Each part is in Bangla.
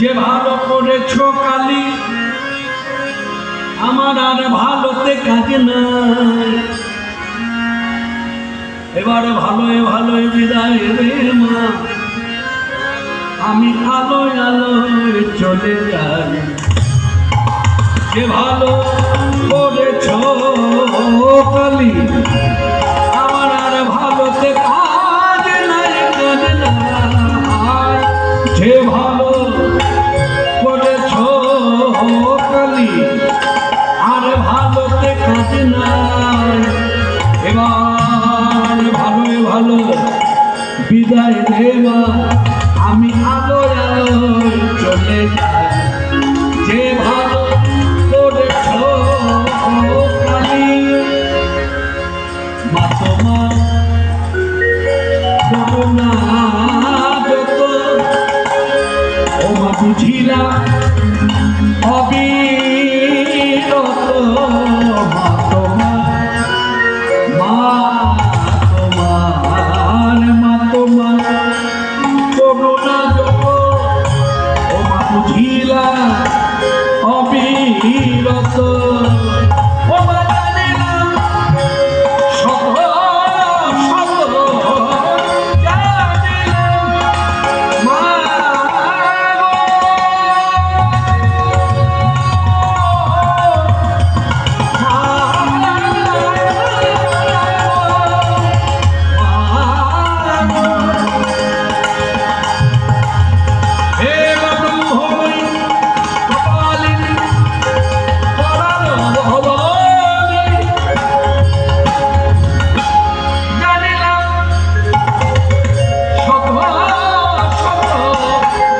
যে ভালো করেছ কালি, আমার আর ভালোতে কাজে নাই। এবারে ভালোয় ভালোয় বিদায় রে মা, আমি আলোয় আলোয় চলে যাই। যে ভালো করেছ এবার ভালো বিদায় দেবা আমি আলোয় চলে অবিরত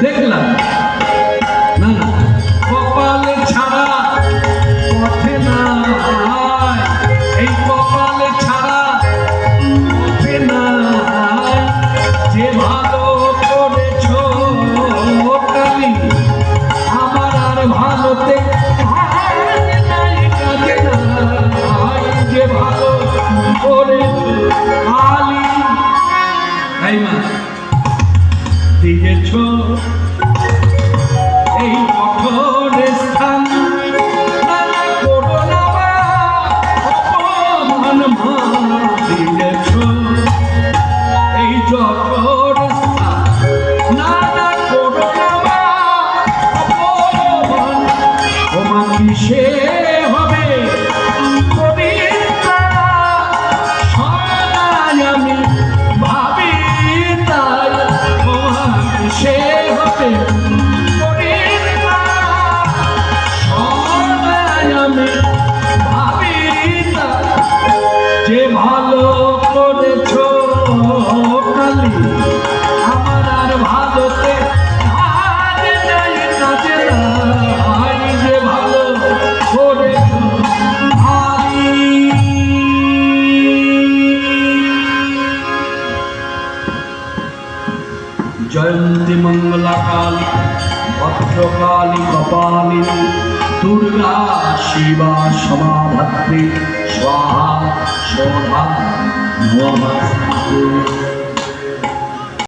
দেখলাম। না না। ছাড়া পথে নাই এই কপালে ছাড়া পথে যে ভালো করেছ কালি, আমার আর ভালোতে। যে ভালো করেছ কালি। তাই দিয়েছ এই কঠোর স্থান দিয়েছ এই স্থান নানা করোনা কিসে? যে ভালো জয়ন্তী মঙ্গলা কালী ভদ্রকালী কপালিনী দুর্গা শিবা সমাধাত্রী স্বাহা সোধা নমস্তে